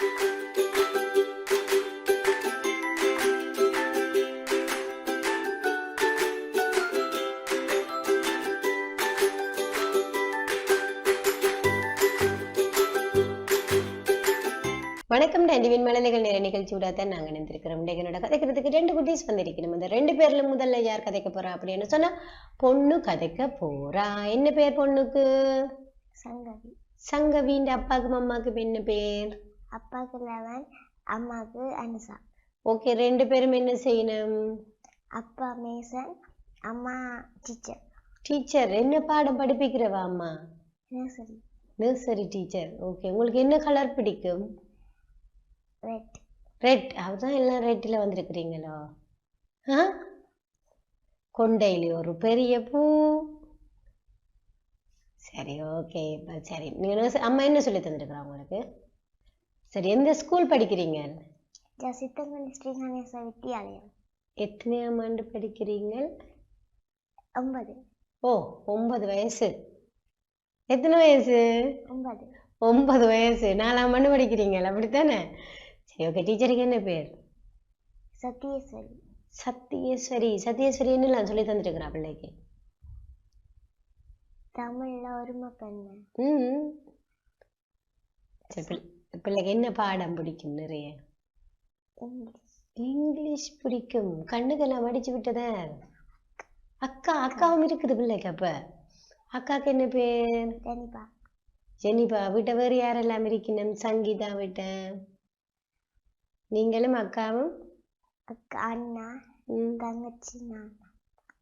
வணக்கம் டண்டிவின் மழலைகள் நேர நிகழ்ச்சியோட தான் நாங்கள் நினைந்திருக்கிறோம் என்னோட கதைக்கிறதுக்கு ரெண்டு குட்டீஸ் வந்திருக்கணும் அந்த ரெண்டு பேர்ல முதல்ல யார் கதைக்க போறா அப்படின்னு சொன்னா பொண்ணு கதைக்க போறா. என்ன பேர் பொண்ணுக்கு? சங்கவி. சங்கவின்ற அப்பாவுக்கு அம்மாவுக்கு என்ன பேர்? அப்பாவுக்கு லெவன் அம்மாவுக்கு அனுசா. ஓகே ரெண்டு பேரும் என்ன செய்யணும்? அப்பா மேசன் அம்மா டீச்சர். டீச்சர் என்ன பாடம் படிப்பிக்கிறவா அம்மா? நர்சரி. Nursery teacher. ஓகே உங்களுக்கு என்ன கலர் பிடிக்கும்? ரெட். ரெட். அதுதான் எல்லாம் ரெட்டில் வந்திருக்கிறீங்களோ? ஆ? கொண்டையில ஒரு பெரிய பூ. சரி ஓகே. சரி. நீங்கள் அம்மா என்ன சொல்லி தந்துருக்குறா உங்களுக்கு? சரி எந்த ஸ்கூல் படிக்கிறீங்க? ஜசித்தங்கல் ஸ்ரீ கணேச வித்தியாலயம் எத்தனையாம் ஆண்டு படிக்கிறீங்க ஒன்பது. ஓ ஒன்பது வயசு. எத்தனை வயசு? ஒன்பது. ஒன்பது வயசு. நாலாம் ஆண்டு படிக்கிறீங்க அப்படித்தானே? சரி ஓகே டீச்சருக்கு என்ன பேர்? சத்யேஸ்வரி. சத்யேஸ்வரி. சத்யேஸ்வரி என்னலாம் சொல்லி தந்துருக்குறா பிள்ளைக்கு. தமிழ்ல ஒருமை பெண்ணு ம் சரி பிள்ளைக்கு என்ன பாடம் பிடிக்கும் நிறைய? இங்கிலீஷ் பிடிக்கும். கண்ணுக்கெல்லாம் அடிச்சு விட்டதா. அக்கா அக்காவும் இருக்குது பிள்ளைக்கு அப்ப. அக்காக்கு என்ன பேர்? ஜெனிபா. ஜெனிபா வீட்டை வேறு யாரெல்லாம் இருக்கணும் சங்கீதா வீட்டை. நீங்களும் அக்காவும்? அக்கா அண்ணா தங்கச்சி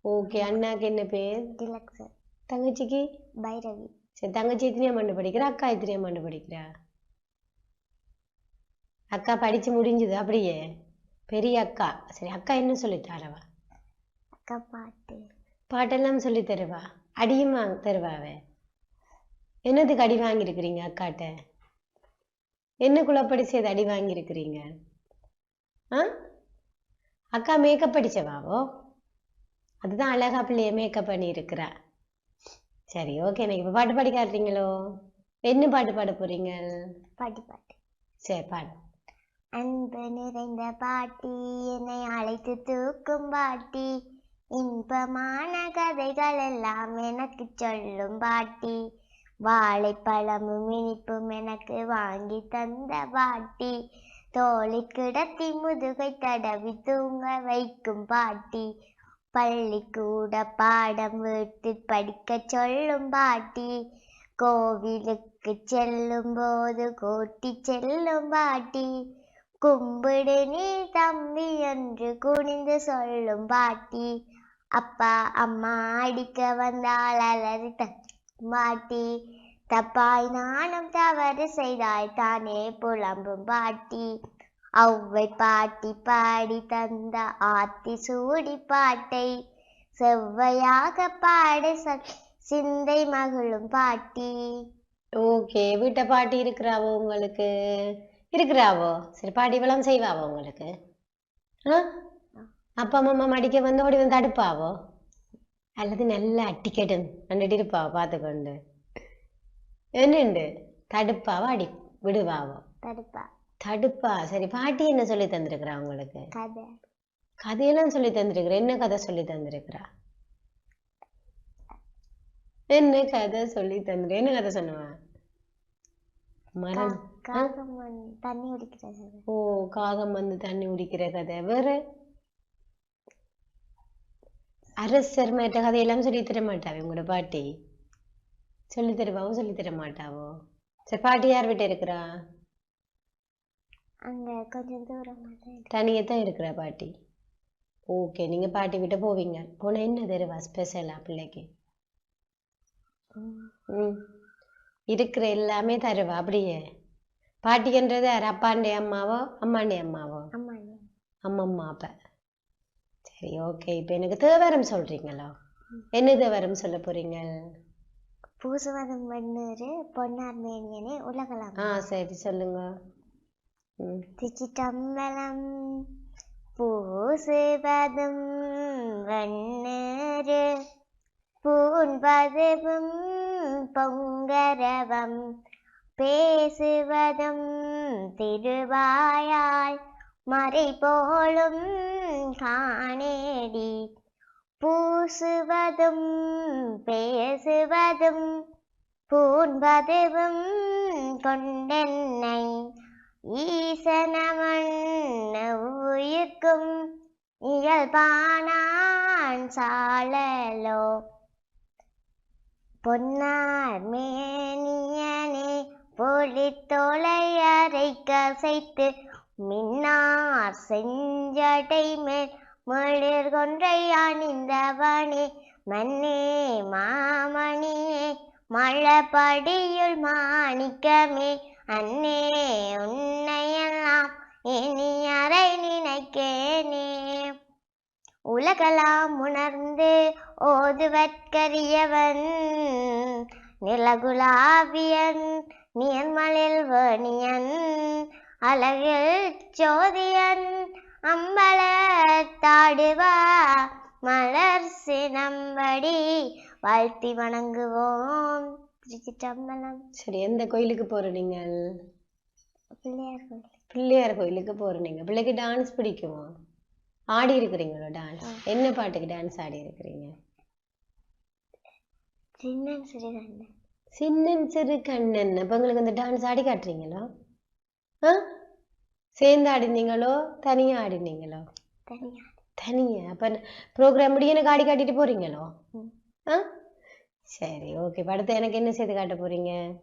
ஓகே அண்ணாக்கு என்ன பேர்? டிலக்ஸர் தங்கச்சிக்கு? பைரவி. சரி தங்கச்சி எத்தனையாம் ஆண்டு படிக்கிறா? அக்கா எத்தனையாம் ஆண்டு படிக்கிறா? அக்கா படிச்சு முடிஞ்சுது அப்படியே. பெரிய அக்கா. சரி அக்கா என்ன சொல்லி தரவா? அக்கா பாட்டு. பாட்டெல்லாம் சொல்லி தருவா? அடியும் வாங்க தருவாவே என்னதுக்கு அடி வாங்கியிருக்கிறீங்க அக்காட்ட? என்ன குழப்படி செய்து அடி வாங்கியிருக்கிறீங்க? ஆ? அக்கா மேக்கப் படிச்சவாவோ அதுதான் அழகா பிள்ளைய மேக்கப் பண்ணி இருக்கிறா சரி ஓகே எனக்கு இப்போ பாட்டு பாடி காட்டுறீங்களோ என்ன பாட்டு பாட போறீங்க? பாட்டு பாட்டு. சரி பாடு. அன்பு நிறைந்த பாட்டி என்னை அழைத்து தூக்கும் பாட்டி. இன்பமான கதைகள் எல்லாம் எனக்கு சொல்லும் பாட்டி. வாழைப்பழமும் இனிப்பும் எனக்கு வாங்கி தந்த பாட்டி. தோழி கிடத்தி முதுகை தடவி தூங்க வைக்கும் பாட்டி. பள்ளிக்கூட பாடம் வீட்டில் படிக்க சொல்லும் பாட்டி. கோவிலுக்கு செல்லும் போது கூட்டி செல்லும் பாட்டி. கும்பிடு நீ தம்பி என்று குனிந்து சொல்லும் பாட்டி. அப்பா அம்மா அடிக்க வந்தால் அலறி பாட்டி. தப்பாய் நானும் தவறு செய்தாய் தானே புலம்பும் பாட்டி. அவ்வை பாட்டி பாடி தந்த ஆத்தி சூடி பாட்டை செவ்வையாக பாடு சிந்தை மகளும் பாட்டி. ஓகே வீட்டை பாட்டி இருக்கிறாவோ உங்களுக்கு? இருக்கிறாவோ? சரி பாட்டி செய்வாவோ உங்களுக்கு? ஆ? அப்பா அம்மா அடிக்க வந்து ஓடி வந்து அடுப்பாவோ அல்லது நல்லா அட்டிக்கட்டும் கண்டுட்டு இருப்பாவோ பார்த்துக்கொண்டு? என்னண்டு? தடுப்பாவோ அடி விடுவாவோ? தடுப்பா. தடுப்பா. சரி பாட்டி என்ன சொல்லி தந்திருக்கிறா உங்களுக்கு? கதை. கதையெல்லாம் சொல்லி தந்திருக்கிறா. என்ன கதை சொல்லி தந்திருக்கிறா? என்ன கதை சொல்லி தந்துரு என்ன கதை சொன்னவா? மரம் காகம் வந்து தண்ணி குடிக்கிறது ஓ காகம் வந்து தண்ணி குடிக்கிற கதை. வேற? அரசர் மேட்ட கதையெல்லாம் சொல்லி தர மாட்டாவே உங்களோட பாட்டி? சொல்லி தருவாவோ சொல்லி தர மாட்டாவோ? சரி பாட்டி யார் வீட்டு இருக்கிறா? அங்க கொஞ்சம் தூரமா. தனியே தான் இருக்கிறா பாட்டி. ஓகே நீங்க பாட்டி விட்டு போவீங்க. போனா என்ன தருவா ஸ்பெஷலா பிள்ளைக்கு? இருக்கிற எல்லாமே தருவா அப்படியே? பாட்டின்றது யார்? அப்பாண்டே அம்மாவோ? அம்மாண்டே அம்மாவோ. அம்மம்மா அப்ப. சரி ஓகே இப்போ எனக்கு தேவாரம் சொல்றீங்களா? என்ன தேவாரம் சொல்ல போறீங்க? பூசுவதம் வெண்ணூறு பொன்னார் மேனியனே உலகலாம் ஆ சரி சொல்லுங்க. திச்சிட்டம்பலம் பூசுவதும் வெண்ணூறு பூன்பதுவும் பொங்கரவம். பேசுவதும் திருவாயால் மறை போலும் காணேடி. பூசுவதும் பேசுவதும் பூண்பதுவும் கொண்டென்னை ஈசனவன் உயிர்க்கும் இயல்பானான் சாழலோ பொன்னார் மேனிய பொழித்தோலை அரைக்க கசைத்து மின்னார் செஞ்சடை மேல் மளிர் கொன்றை அணிந்தவனே மன்னே மாமணியே மழப்படியுள் மாணிக்கமே அன்னே உன்னையெல்லாம் இனி அறை நினைக்கேனே. உலகலாம் உணர்ந்து ஓதுவற்கரியவன் நிலகுலாவியன் நீர்மலில் வேணியன் அழகில் ஜோதியன் அம்பலத்தாடுவா மலர் சினம்படி வாழ்த்தி வணங்குவோம். திருச்சிற்றம்பலம். சரி எந்த கோயிலுக்கு போற நீங்கள்? பிள்ளையார் கோயில் பிள்ளையார் கோயிலுக்கு போற நீங்க. பிள்ளைக்கு டான்ஸ் பிடிக்குமா? ஆடி இருக்கிறீங்களோ டான்ஸ் என்ன பாட்டுக்கு டான்ஸ் ஆடி இருக்கிறீங்க? சின்ன சிறுகண்ணன் சின்னன் சிறு கண்ணன். அப்ப உங்களுக்கு அந்த டான்ஸ் ஆடி காட்டுறீங்களோ? ஆ? சேர்ந்து ஆடினீங்களோ தனியா ஆடினீங்களோ? தனியா. அப்ப ப்ரோக்ராம் முடிய எனக்கு ஆடி காட்டிட்டு போறீங்களோ. ஆ? சரி ஓகே அடுத்து எனக்கு என்ன செய்து காட்ட போறீங்க?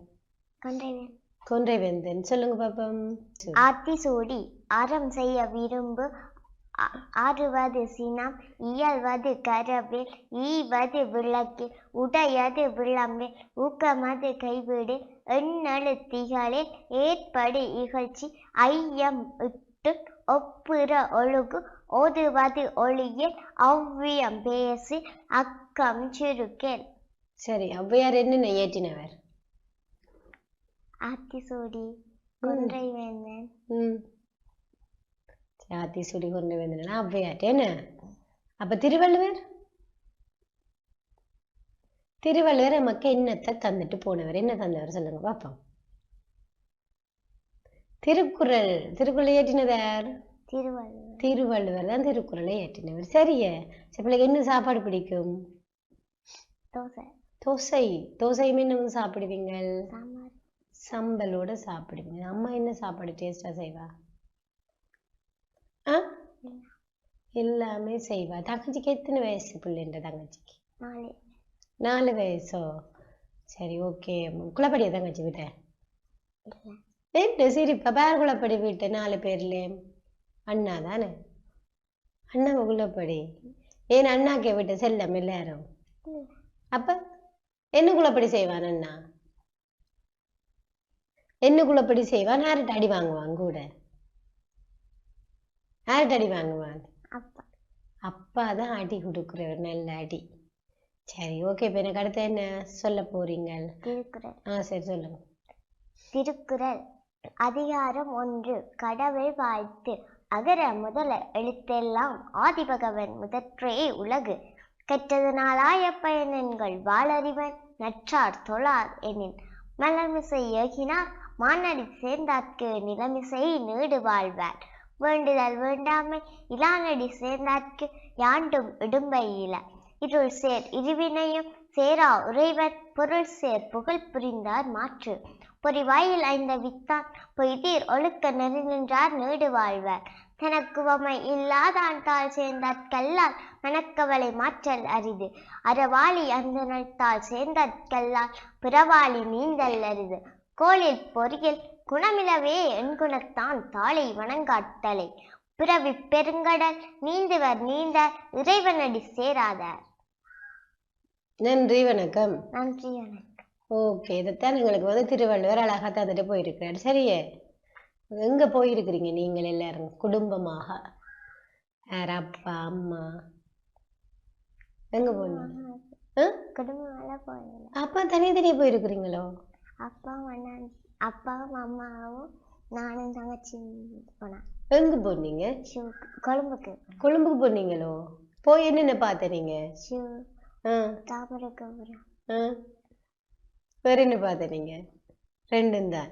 கொன்றை வேந்தன். சொல்லுங்க பாப்போம். ஆத்தி சூடி அறம் செய்ய விரும்பு ஆறுவது சினம் இயல்வது கரவில் ஈவது விளக்கு உடையது விளம்பில் ஊக்கமது கைவிடு எண்ணெழுத்திகளில் ஏற்படு இகழ்ச்சி ஐயம் இட்டு ஒப்புற ஒழுகு ஓதுவது ஒளியில் அவ்வியம் பேசி அக்கம் சுருக்கேல். சரி ஔவையார் என்னென்ன ஏற்றினவர் ஆத்தி சூடி கொன்றை வேந்தன் சாத்தி சுடி கொண்டு வந்தனா ஔவையார் என்ன அப்ப திருவள்ளுவர்? திருவள்ளுவர் நமக்கு என்னத்தை தந்துட்டு போனவர்? என்ன தந்தவர் சொல்லுங்க பாப்போம் திருக்குறள் திருக்குறளை ஏற்றினது யார்? திருவள்ளுவர். திருவள்ளுவர் தான் திருக்குறளை ஏற்றினவர் சரியே. சரி பிள்ளைக்கு என்ன சாப்பாடு பிடிக்கும்? தோசை. தோசை. தோசை என்ன சாப்பிடுவீங்க சம்பலோட சாப்பிடுவீங்க. அம்மா என்ன சாப்பாடு டேஸ்டா செய்வா? ஆ? எல்லாமே செய்வா. தங்கச்சிக்கு எத்தனை வயசு பிள்ளைன்ற தங்கச்சிக்கு? நாலு. நாலு வயசோ? சரி ஓகே. குளப்படியா தங்கச்சி விட்ட? இல்லை. என்ன சிரிப்பா பேர் குளப்படி விட்ட நாலு பேர்ல அண்ணா தானே? அண்ணா குளப்படி ஏன் அண்ணாக்கே விட்ட செல்லம் எல்லாரும்? அப்ப? என்ன குளப்படி செய்வான் அண்ணா? என்ன குளப்படி செய்வான்? யார்கிட்ட அடி வாங்குவான் கூட. யார்கிட்ட அடி வாங்குவான் அப்பா. அப்பா தான் அடி கொடுக்குறவர் நல்ல அடி. சரி ஓகே இப்ப எனக்கு அடுத்து என்ன சொல்ல போறீங்க திருக்குறள். ஆ சரி சொல்லுங்க. திருக்குறள். அதிகாரம் ஒன்று. கடவுள் வாழ்த்து. அகர முதல எழுத்தெல்லாம் ஆதிபகவன் முதற்றே உலகு. கெட்டதனாலாய பயனென்கள் வாளறிவன் நற்றார் தொழார் எனின். மலர்மிசை ஏகினார். மானடி சேர்ந்தார்க்கு நிலமிசை நீடு வாழ்வார். வேண்டுதல் வேண்டாமை இலானடி சேர்ந்தார்க்கு யாண்டும் இடும்பை இல. இருள் சேர் இருவினையும் சேரா உறைவர் பொருள் சேர் புகழ் புரிந்தார் மாற்று. பொறிவாயில் ஐந்த வித்தான் பொய்தீர் ஒழுக்க நெறி நின்றார் நீடு வாழ்வர். தனக்குவமை இல்லாதான் தாள் சேர்ந்தாற் கல்லால் மனக்கவலை மாற்றல் அரிது. அறவாளி அந்த நட்டால் சேர்ந்தாற் கல்லால் பிறவாளி நீந்தல் அரிது. கோளில் பொறியில் குணமிலவே எண்குணத்தான் தாளை வணங்காட்டலை பிறவி பெருங்கடல் நீந்துவர் நீந்த இறைவனடி சேராதார். நன்றி வணக்கம். நன்றி வணக்கம். ஓகே இதைத்தான் எங்களுக்கு வந்து திருவள்ளுவர் அழகா தந்துட்டு போயிருக்கிறார். சரியே எங்க போயிருக்கிறீங்க நீங்கள் எல்லாரும் குடும்பமாக? யார் அப்பா அம்மா? எங்க போனீங்க? ஆ? குடும்பமெல்லாம் போகல அப்பா தனித்தனியா போயிருக்கிறீங்களோ? அப்பா அண்ணன் அப்பாவும் அம்மாவும் நானும் தங்கச்சி போனேன் எங்க போனீங்க? கொழும்புக்கு கொழும்புக்கு போனீங்களோ? போய் என்னென்ன பார்த்த நீங்க தாமரை கோபுரம் வேற என்ன பார்த்த நீங்க ரெண்டும் தான்.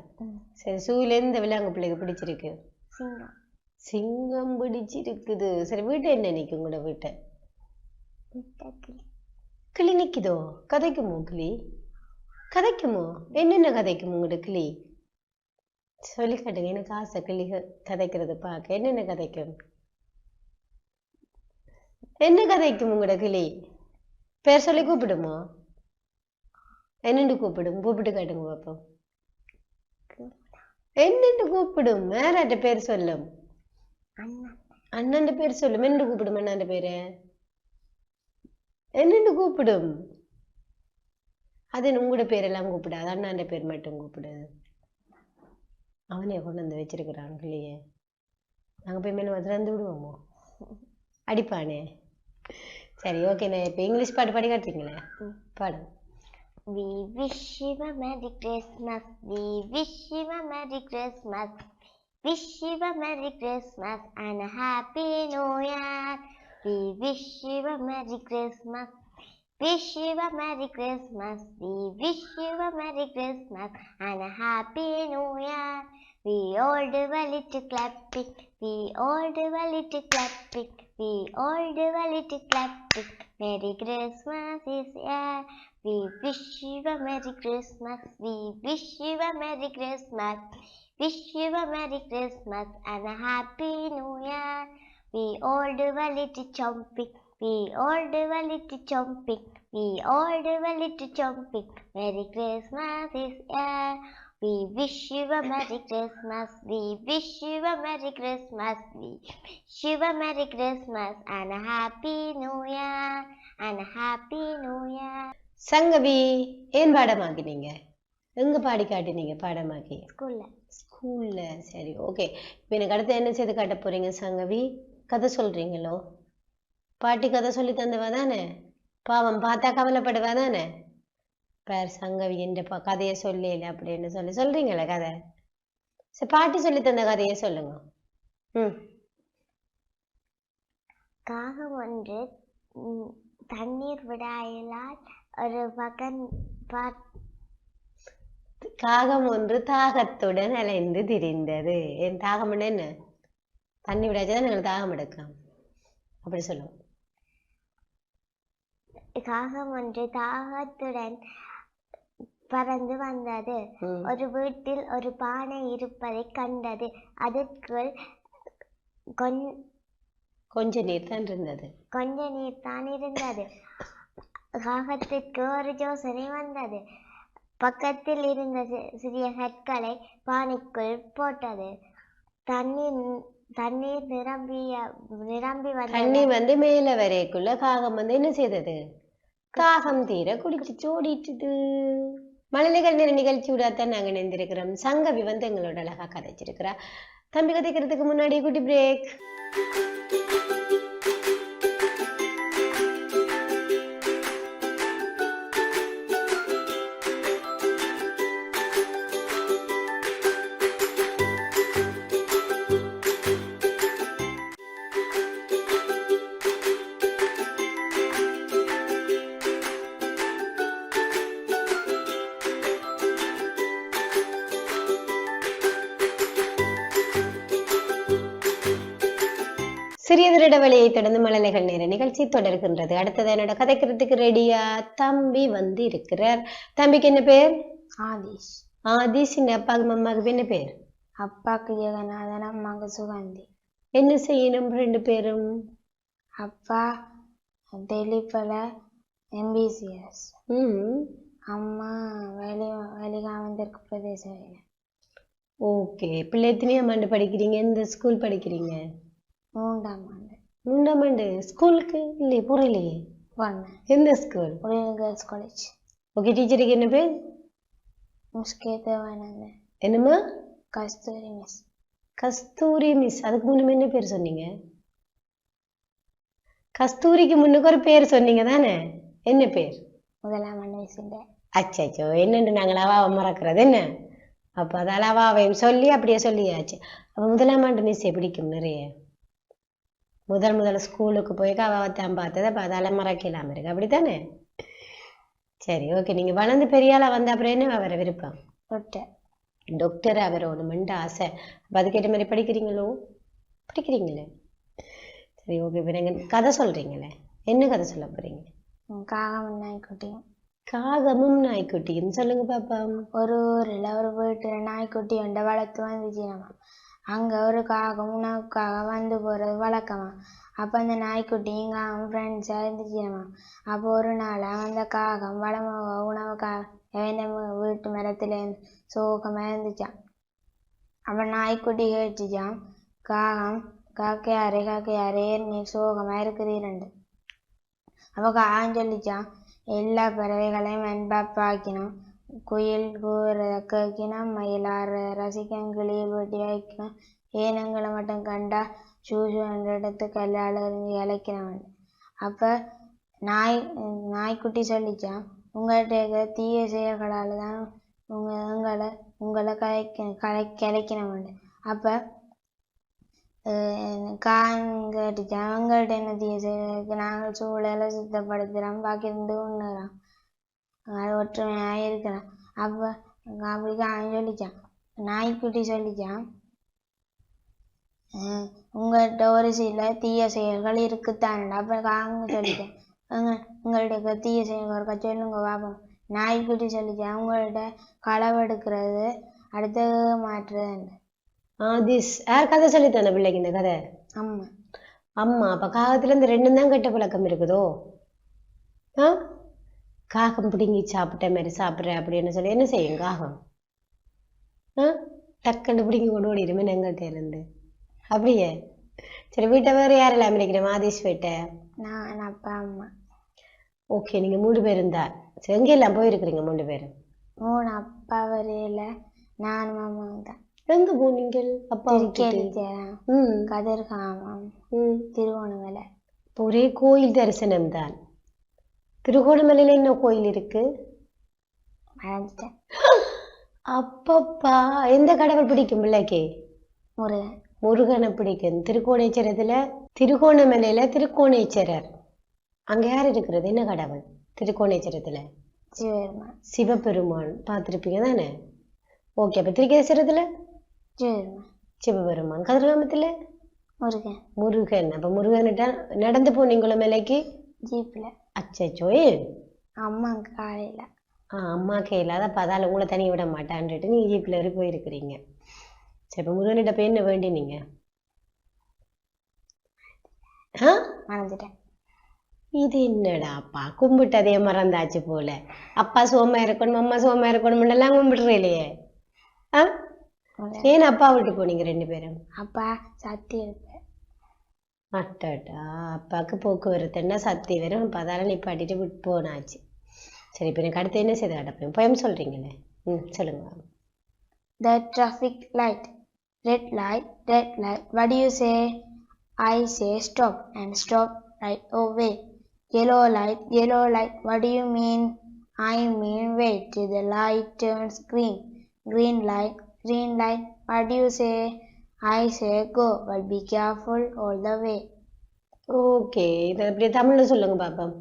சரி சூல எந்த விலங்கு பிள்ளைக்கு பிடிச்சிருக்கு? சிங்கம். சிங்கம் பிடிச்சிருக்குது. சரி வீட்டை என்ன நிற்கும் உங்களோட வீட்டை? கிளி நிக்குதோ? கதைக்குமோ கிளி? கதைக்குமோ? என்னென்ன கதைக்கும் உங்களோட கிளி சொல்லி காட்டுங்க. எனக்கு ஆசை கிளி க- கதைக்கிறது பார்க்க. என்னென்ன கதைக்கும்? என்ன கதைக்கும் உங்களோட கிளி? பேர் சொல்லி கூப்பிடுமோ? என்னென்று கூப்பிடும்? கூப்பிட்டு காட்டுங்க பார்ப்போம் என்னென்று கூப்பிடும்? மேலாட்ட பேர் சொல்லும். அண்ணன் அண்ணன் பேர் சொல்லும். என்னென்று கூப்பிடும் அண்ணாண்ட பேரு? என்னென்று கூப்பிடும்? அது உங்களோட பேரெல்லாம் கூப்பிடாது அண்ணாண்ட பேர் மட்டும் கூப்பிடுது அவனே கொண்டு வந்து வச்சிருக்கிறான் கிளியே நாங்கள் போய் மேலே வந்து விடுவோமோ அடிப்பானே சரி ஓகே நான் இப்போ இங்கிலீஷ் பாட்டு பாடி காட்டுறீங்களே ம். பாடு We wish you a Merry Christmas. We wish you a Merry Christmas. Wish you a Merry Christmas and a Happy New Year. We wish you a Merry Christmas. Wish you a Merry Christmas. We wish you a Merry Christmas and a Happy New Year. We all do a little clapping. We all do a little clapping. We all do a little clapping. Merry Christmas is here. We wish you a Merry Christmas. We wish you a Merry Christmas. Wish you a Merry Christmas and a Happy New Year. We all do a little jumping. We all do a little jumping. We all do a little jumping. Merry Christmas is here. We wish you a Merry Christmas. We wish you a Merry Christmas. We wish you a Merry Christmas and a Happy New Year. And a Happy New Year. Sangavi ஏன் பாடமாக்கினீங்க எங்க பாடி காட்டினீங்க பாடமாக்கி ஸ்கூல்ல ஸ்கூல்ல சரி okay இப்போ எனக்கு அடுத்து என்ன செய்து காட்ட போறீங்க சங்கவி கதை சொல்றீங்களோ பாட்டி கதை சொல்லி தந்தவா தானே? பாவம் பார்த்தா கவலைப்படுவா தானே? பேர் சங்கவி என்ற ப கதையை சொல்லல அப்படின்னு சொல்லி சொல்றீங்களே கதை? சரி பாட்டி சொல்லி தந்த கதையை சொல்லுங்க. ம். காகம் ஒன்று தண்ணீர் விடாயலால் ஒரு பகன் காகம் ஒன்று தாகத்துடன் அலைந்து திரிந்தது. என் தாகம் என்ன? தண்ணி விடாச்சுதான் எங்களுக்கு தாகம் எடுக்கும் அப்படி சொல்லுவோம் காகம் ஒன்று தாகத்துடன் பறந்து வந்தது. ஒரு வீட்டில் ஒரு பானை இருப்பதை கண்டது. அதற்குள் கொஞ் கொஞ்ச நீர் தான் இருந்தது. கொஞ்ச நீர் தான் இருந்தது. காகத்திற்கு ஒரு யோசனை வந்தது. பக்கத்தில் இருந்த சிறிய கற்களை பானைக்குள் போட்டது. தண்ணீர் தண்ணீர் நிரம்பிய நிரம்பி வந்தது. தண்ணி வந்து மேல வரைக்குள்ள காகம் வந்து என்ன செய்தது? தாகம் தீர குடிச்சு ஓடிட்டுது மழலைகள் நேர நிகழ்ச்சியோடத்தான் நாங்கள் நினைந்திருக்கிறோம் சங்கவி வந்து எங்களோட அழகா கதைச்சிருக்கிறா. தம்பி கதைக்கிறதுக்கு முன்னாடி குட்டி பிரேக் நிகழ்ச்சி தொடர்கின்றது. அடுத்தது என்னோட கதைக்கிறதுக்கு ரெடியா தம்பி வந்து இருக்கிறார் தம்பிக்கு என்ன பேர்? ஆதிஷ். ஆதிஷ் இந்த அப்பாவுக்கு அம்மாவுக்கு என்ன பேர்? அப்பாக்கு ஜெகநாதன் அம்மாக்கு சுகந்தி. என்ன செய்யணும் ரெண்டு பேரும்? அப்பா டெலிஃபல எம்பிசிஎஸ். அம்மா வெளி வெளிகாமந்திற்கு பிரதேச ஓகே. பிள்ளை எத்தனையாம் ஆண்டு படிக்கிறீங்க? எந்த ஸ்கூல் படிக்கிறீங்க? மூன்றாம் ஆண்டு. மூன்றாம் ஆண்டு ஸ்கூலுக்கு? இல்லை புரியலையே போனேன் எந்த ஸ்கூல்? உடனே கேர்ள்ஸ் காலேஜ் ஓகே டீச்சருக்கு என்ன பேர்? முஸ்கே தேவானந்தன் என்னம்மா? கஸ்தூரி மிஸ். கஸ்தூரி மிஸ். அதுக்கு முன்னுமே என்ன பேர் சொன்னீங்க? கஸ்தூரிக்கு முன்னுக்கு ஒரு பேர் சொன்னீங்க தானே? என்ன பேர்? முதலாம் மிஸ்ஸுண்ட அச்சோ என்னண்டு நாங்கள் அவாவை மறக்கிறது என்ன? அப்போ அதால் அவாவையும் சொல்லி அப்படியே சொல்லியாச்சு. அப்போ முதலாம் ஆண்டு மிஸ்ஸை பிடிக்கும் நிறைய. முதல் முதல் ஸ்கூலுக்கு போய் அவாவைத்தான் பார்த்தது அப்போ அதால் மறக்கலாம் இருக்கு. அப்படித்தானே? சரி ஓகே நீங்கள் வளர்ந்து பெரிய ஆளா வந்த அப்புறம் என்ன வர விருப்பம்? ரொட்டை டாக்டரா வரணுமெண்டு ஆசை. அப்ப அதுக்கேற்ற மாதிரி படிக்கிறீங்களோ? படிக்கிறீங்களே. சரி ஓகே இப்போ நீங்கள் கதை சொல்றீங்களே. என்ன கதை சொல்ல போறீங்க? காகம் நாய்க்குட்டியும். காகமும் நாய்க்குட்டியும். சொல்லுங்க பாப்பா. ஒரு ஊரில் ஒரு வீட்டில் நாய்க்குட்டி ஒன்றை வளர்த்து வந்துச்சுனமா அங்கே ஒரு காகம் உணவுக்காக வந்து போகிறது வழக்கமா? அப்போ அந்த நாய்க்குட்டியும் காகம் ஃப்ரெண்ட்ஸாக இருந்துச்சுமா? அப்போ ஒரு நாள் அந்த காகம் வளமாக உணவுக்காக இந்த வீட்டு மரத்தில் சோகமாக இருந்துச்சான் அப்போ நாய்க்குட்டி கேட்டுச்சான் காகம் காக்கையாரே காக்கையாரே நீ சோகமாக இருக்கிறீரண்டு அப்போ காகம் சொல்லிச்சான் எல்லா பறவைகளையும் அன்பாப்பாக்கணும் குயில் கூற கக்கினம் மயிலாறு ரசிக்கணும் கிளியை வைக்கணும் ஏனங்களை மட்டும் கண்டா சூசு என்ற இடத்து கல்லால் இழைக்கிறவன். அப்போ நாய் நாய்க்குட்டி சொல்லிச்சான் உங்கள்கிட்ட தீய செயல்களால் தான் உங்கள் எங்களை உங்களை கலைக்க கலை கிளைக்கிறவன் அப்போ கேட்டுச்சான் அவங்கள்ட்ட என்ன தீய செயலுக்கு நாங்கள் சூழலை சுத்தப்படுத்துகிறோம் பாக்கி இருந்து உண்ணுறோம். ஒற்றுமையாக இருக்கிறோம் அப்போ அப்படி அவன் சொல்லிச்சான். நாய்க்குட்டி சொல்லிச்சான். உங்கள்கிட்ட ஒரு சில தீய செயல்கள் இருக்குத்தான் அப்போ காங்க சொல்லிட்டேன். உங்க உங்கள்கிட்ட தீய செயல்கள் சொல்லுங்க பாப்போம். நாய்க்குட்டி சொல்லிச்சான். உங்கள்கிட்ட களவெடுக்கிறது அடுத்து மாற்றுறது. ஆதிஸ் யார் கதை சொல்லித் தந்த பிள்ளைக்கு இந்த கதை? ஆமா அம்மா அப்ப காகத்துல இந்த ரெண்டும் தான் கெட்ட பழக்கம் இருக்குதோ? ஆ? காகம் பிடுங்கி சாப்பிட்ட மாதிரி சாப்பிட்றேன் அப்படின்னு சொல்லி என்ன செய்யும் காகம்? ஆ? டக்குன்னு பிடிங்கி கொண்டு ஓடிடுமே எங்கள்கிட்ட இருந்து. அப்படியே? சரி வீட்டை வேறு யாரெல்லாம் இருக்கிறேன் ஆதிஷ் வீட்டை நான் அப்பா அம்மா. ஓகே நீங்க மூணு பேர் இருந்தா. சரி எங்கெல்லாம் போயிருக்கிறீங்க மூணு பேரும்? மூணு அப்பா வரையில நானும் அம்மாவும் தான். எங்க போனீங்கள்? அப்பா கதிர்காமம். ம். திருவோணமலை ஒரே கோயில் தரிசனம் தான். திருகோணமலையில என்ன கோயில் இருக்கு? அப்பப்பா எந்த கடவுள் பிடிக்கும் பிள்ளைக்கு? முருகன். முருகனை பிடிக்கும். திருக்கோணேச்சரத்துல திருகோணமலையில திருக்கோணேச்சரர். அங்க யார் இருக்கிறது? என்ன கடவுள்? திருக்கோணேச்சரத்துல. சிவபெருமான். சிவபெருமான். பார்த்திருப்பீங்க தானே? ஓகே அப்ப சிவபெருமான். சிவபெருமான். கதிர்காமத்துல? முருகன். முருகன். அப்ப முருகன்கிட்ட நடந்து போனீங்களோ மலைக்கு? ஜீப்ல. அச்சச்சோ ஏன் அம்மாவுக்கு காலையில. ஆ அம்மாக்கே இல்லாத பதால உங்களை தனி விட மாட்டான்ட்டு நீ ஜீப்ல ஏறி போயிருக்கிறீங்க. சரி இப்போ முருகன்கிட்ட போய் என்ன வேண்டினீங்க ஆ? மறந்துட்டேன். இது என்னடாப்பா கும்பிட்டதே மறந்தாச்சு போல. அப்பா சோமா இருக்கணும் அம்மா சோமா இருக்கணும் எல்லாம் கும்பிடுறீங்களே ஆ? முருகன். ஏன் அப்பா விட்டு போனீங்க ரெண்டு பேரும்? அப்பா சத்தி இருப்பேன் அட்டடா அப்பாவுக்கு போக்குவரத்துன்னா சக்தி வரும் இப்போ அதால் நிப்பாட்டிட்டு விட்டு போனாச்சு சரி இப்போ எனக்கு அடுத்து என்ன செய்து நடப்பேன் போயம் சொல்கிறீங்களே ம் சொல்லுங்க the traffic light red light red light what you say I say stop and stop right away yellow light yellow light what you mean I mean wait the light turns green green light green light what you say I say go, but be careful all the way. Okay இதை அப்படியே தமிழ்ல சொல்லுங்க பாப்போம்.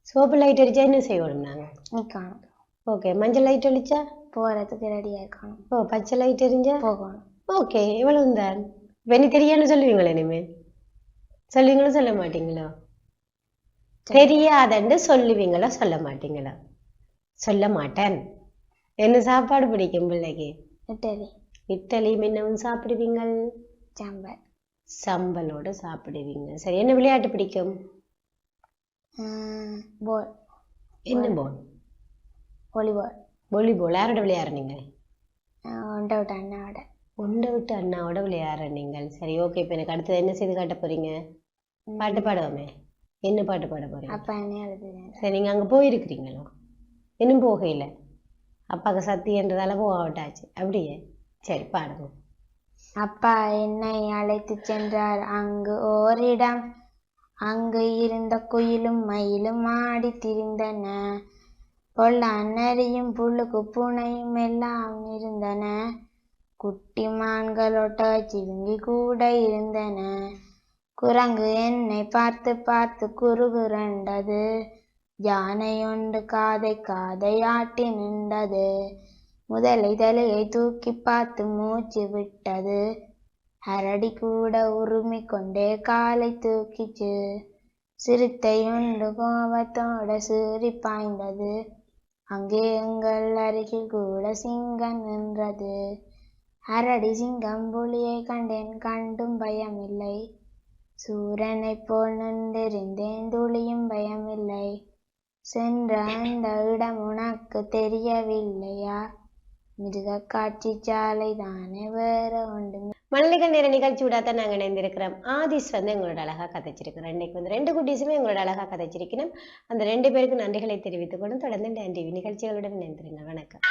Soap light அடிச்சா என்ன செய்யணும் நாங்க? Okay மஞ்சள் லைட் அடிச்சா போறதுக்கு ரெடியா இருக்கணும். ஓ பச்சை லைட் எரிஞ்சா? போகணும். ஓகே இவ்வளவு தான். வெனி தெரியான்னு சொல்லுவீங்களா இனிமே. சொல்லுவீங்களோ சொல்ல மாட்டீங்களோ? தெரியாதன்னு சொல்லுவீங்களா சொல்ல மாட்டீங்களா? சொல்ல மாட்டேன். என்ன சாப்பாடு பிடிக்கும் பிள்ளைக்கு? இட்டலி. இட்டலி மின்னவும் சாப்பிடுவீங்கள்? சாம்பார் சம்பலோட சாப்பிடுவீங்க. சரி என்ன விளையாட்டு பிடிக்கும்? போல் என்ன போல் வாலிபால் வாலிபால் யாரோட விளையாடுறீங்க ஒன்றை விட்டு அண்ணாவோட உண்டை விட்டு அண்ணாவோட விளையாடுற நீங்கள். சரி ஓகே இப்போ எனக்கு அடுத்தது என்ன செய்து காட்ட போறீங்க? பாட்டு பாடுவோமே. என்ன பாட்டு பாட போறீங்க? அப்பா என்ன சரி நீங்க அங்க போயிருக்கிறீங்களோ? இன்னும் போகையில. அப்பாக்கு சத்தியன்றதால போகட்டாச்சு அப்படியே. சரி பாடுங்க. அப்பா என்னை அழைத்து சென்றார். அங்கு ஓரிடம் அங்கு இருந்த குயிலும் மயிலும் ஆடி திரிந்தன. பொல்லான் நரியும் புல்லுக்கு பூனையும் எல்லாம் இருந்தன. குட்டி மான்களோட்ட சிவிங்கி கூட இருந்தன. குரங்கு என்னை பார்த்து பார்த்து குறுகுரண்டது. யானையொன்று காதை காதையாட்டி நின்றது. முதலை தலையை தூக்கி பார்த்து மூச்சு விட்டது. அரடி கூட உருமி கொண்டே காலை தூக்கிச்சு சிறுத்தையுண்டு கோபத்தோட சீறி பாய்ந்தது. அங்கே எங்கள் அருகில் கூட சிங்கம் நின்றது. அரடி சிங்கம் புலியை கண்டேன் கண்டும் பயமில்லை. சூரனைப் போல் நின்றிருந்தேன் துளியும் பயமில்லை. சென்ற அந்த இடம் உனக்கு தெரியவில்லையா? மிருக காட்சி சாலை தானே வேற ஒன்று. மழலைகள் நேர நிகழ்ச்சியோட தான் நாங்கள் இணைந்திருக்கிறோம். ஆதிஸ் வந்து எங்களோட அழகா கதைச்சிருக்கிறோம் இன்னைக்கு வந்து ரெண்டு குட்டீஸுமே எங்களோட அழகா கதைச்சிருக்கணும். அந்த ரெண்டு பேருக்கு நன்றிகளை தெரிவித்துக்கொண்டு தொடர்ந்து நன்றி நிகழ்ச்சிகளுடன் இணைந்திருங்க வணக்கம்.